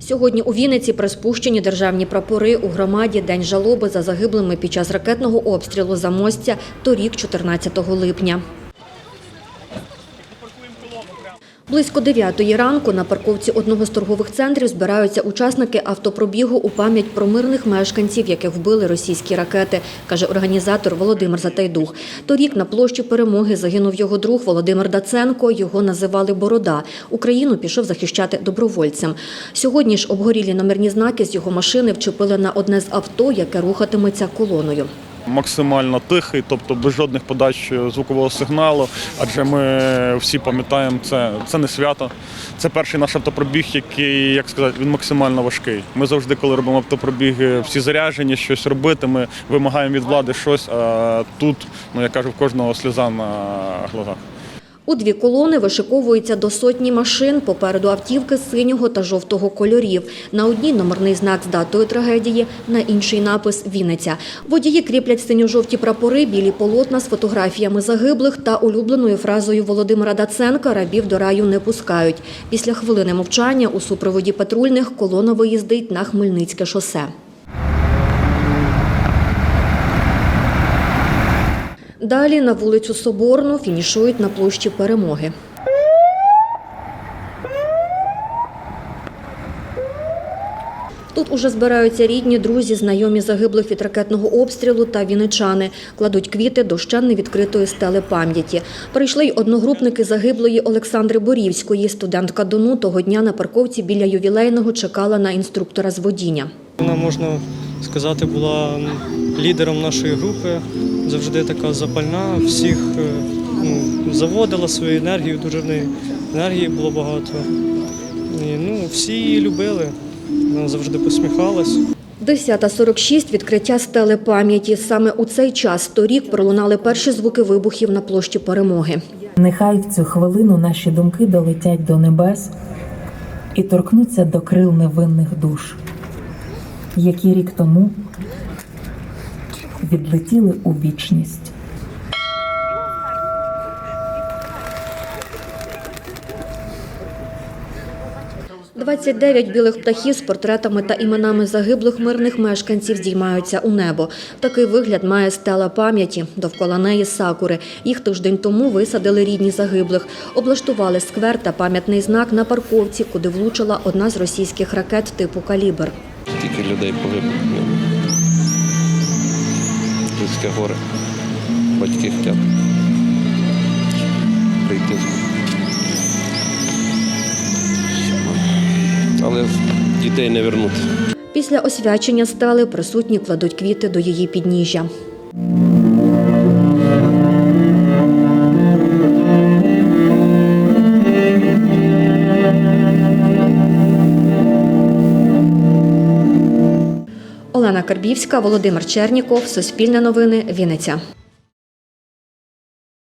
Сьогодні у Вінниці приспущені державні прапори у громаді День жалоби за загиблими під час ракетного обстрілу замостя торік, 14 липня. Близько 9 ранку на парковці одного з торгових центрів збираються учасники автопробігу у пам'ять про мирних мешканців, яких вбили російські ракети, каже організатор Володимир Затайдух. Торік на площі перемоги загинув його друг Володимир Даценко. Його називали Борода. Україну пішов захищати добровольцем. Сьогодні ж обгорілі номерні знаки з його машини вчепили на одне з авто, яке рухатиметься колоною. Максимально тихий, тобто без жодних подач звукового сигналу. Адже ми всі пам'ятаємо, це, це не свято. Це перший наш автопробіг, який, як сказати, він максимально важкий. Ми завжди, коли робимо автопробіги, всі заряджені, щось робити. Ми вимагаємо від влади щось. А тут, ну я кажу, в кожного сльоза на глазах. У дві колони вишиковується до сотні машин, попереду автівки синього та жовтого кольорів. На одній номерний знак з датою трагедії, на інший напис «Вінниця». Водії кріплять синьо-жовті прапори, білі полотна з фотографіями загиблих та улюбленою фразою Володимира Даценка «Рабів до раю не пускають». Після хвилини мовчання у супроводі патрульних колона виїздить на Хмельницьке шосе. Далі на вулицю Соборну фінішують на площі Перемоги. Тут уже збираються рідні, друзі, знайомі загиблих від ракетного обстрілу та віничани. Кладуть квіти до ще невідкритої стели пам'яті. Прийшли й одногрупники загиблої Олександри Борівської. Студентка ДОНУ того дня на парковці біля ювілейного чекала на інструктора з водіння. Вона, можна сказати, була лідером нашої групи, завжди така запальна, всіх е, ну, заводила свою енергію, дуже в неї енергії було багато. І, ну, всі її любили, вона завжди посміхалась. 10.46 – відкриття стели пам'яті. Саме у цей час торік пролунали перші звуки вибухів на площі Перемоги. Нехай в цю хвилину наші думки долетять до небес і торкнуться до крил невинних душ, які рік тому відлетіли у вічність. – 29 білих птахів з портретами та іменами загиблих мирних мешканців здіймаються у небо. Такий вигляд має стела пам'яті. Довкола неї сакури. Їх тиждень тому висадили рідні загиблих. Облаштували сквер та пам'ятний знак на парковці, куди влучила одна з російських ракет типу «Калібр». Стільки людей погибло. Людське горе. Батьки хочуть прийти. Але дітей не вернути. Після освячення стели присутні кладуть квіти до її підніжжя. Олена Карбівська, Володимир Черніков, Суспільне новини, Вінниця.